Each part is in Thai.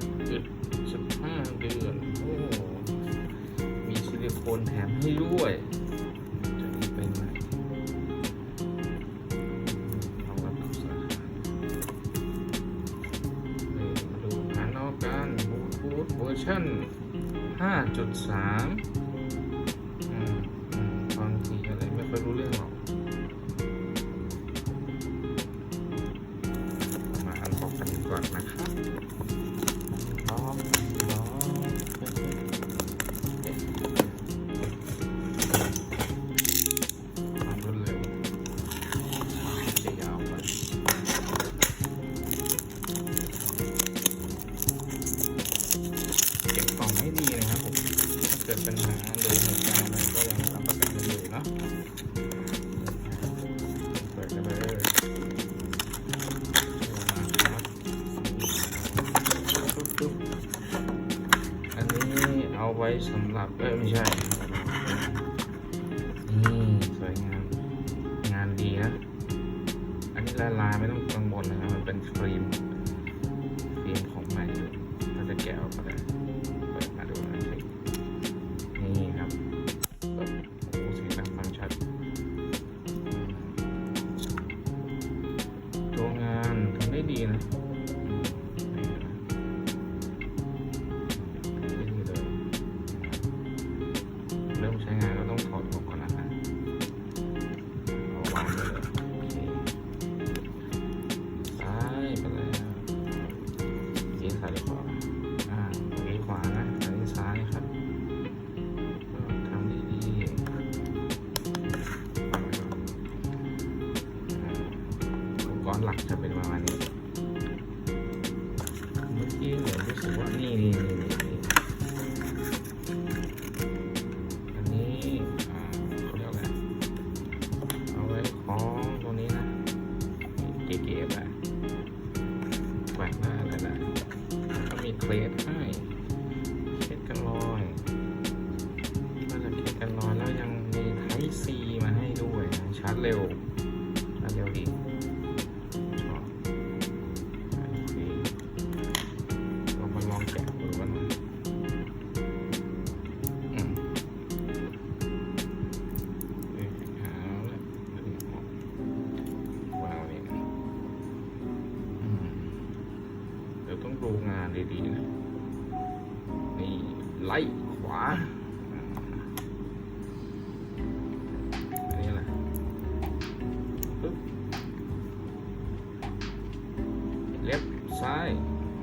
ดเกิดสิบห้าเดือนโอ้มีซิลิโคนแถมให้ด้วยจะมีเป็นไหมลองรับสาขาเออมาดูหานอกกันบูทูธเวอร์ชัน5.3จุดสามบางทีอะไรไม่ค่อยรู้เรื่องหรอกมาอันบอกกันก่อนนะคะ กิดปัญหาหรือเหตุการณ์อะไรก็ยังรับประกันได้เลยเนาะเปิดกันเลยอันนี้เอาไว้สำหรับเอ้ยไม่ใช่นี่สวยงามงานดีนะ อันนี้ละลายไม่ต้องกังวลนะ นะอืมนี่นะเริ่มใช้งานก็ต้องถอดออกก่อนนะฮะเอาวางไปเลยซ้ายไปแล้วเลี้ยวซ้ายหรือขวาอ่าตรงนี้ขวานะอันนี้ซ้ายครับทำดีๆอุปกรณ์หลักจะเป็นประมาณนี้ เมื่อกี้เหมือนรู้สึกว่านี่นี่นี่อันนี้เขาเรียกอะไรเอาไว้คล้องตรงนี้นะเก๋ๆไปแหวกหน้าอะไรได้แล้วก็มีเคลสให้เคลสกันรอยนอกจากเคลสกันรอยแล้วยังมีไทซีมาให้ด้วยนะชาร์จเร็ว ดูงานดีๆนะนี่ไล่ขวาอ่าอันนี้แหละปึ๊บเล็บซ้าย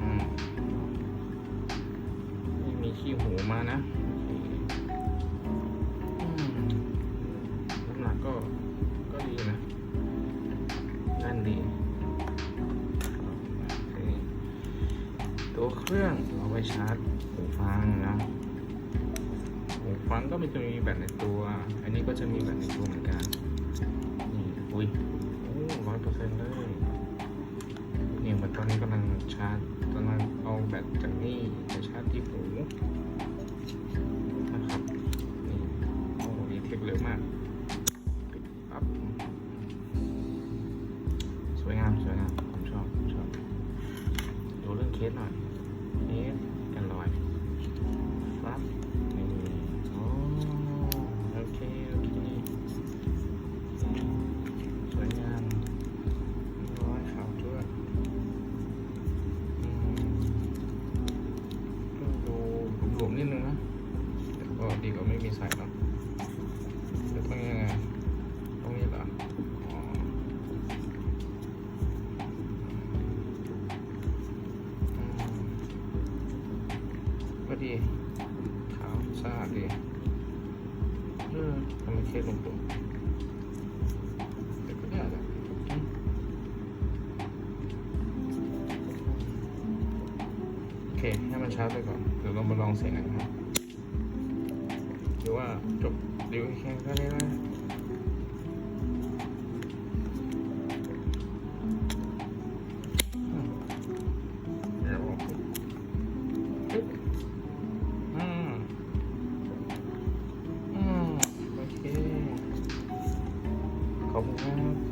อืมไม่มีขี้หูมานะ ตัวเครื่องเอาไว้ชาร์จหูฟังนะหูฟังก็มันจะมีแบตในตัว อันนี้ก็จะมีแบตในตัวเหมือนกัน นี่ อุ้ยโอ้ร้อยเปอร์เซ็นต์เลย นี่มันตอนนี้กำลังชาร์จกำลังเอาแบตจากนี่ไปชาร์จที่หูนะครับ นี่โอ้ดีเทคเร็วมากปิดปั๊บสวยงามสวยงามผมชอบผมชอบดูเรื่องเคสหน่อย ดีกว่าไม่มีใส่เนาะจะต้องยังไงตรงนี้เหรออ๋ออืมก็ดีขาวสะอาดดีเออทำไมเคสหลวมๆแต่ก็ได้แหละอืมโอเค ให้มันชาร์จไปก่อน เดี๋ยวเรามาลองเสียงกันครับ ว่าจบเรีวิวแค่แค่นี้นะเดี๋ยวปึ๊บอืมอืมโอเคขอบคุณครับ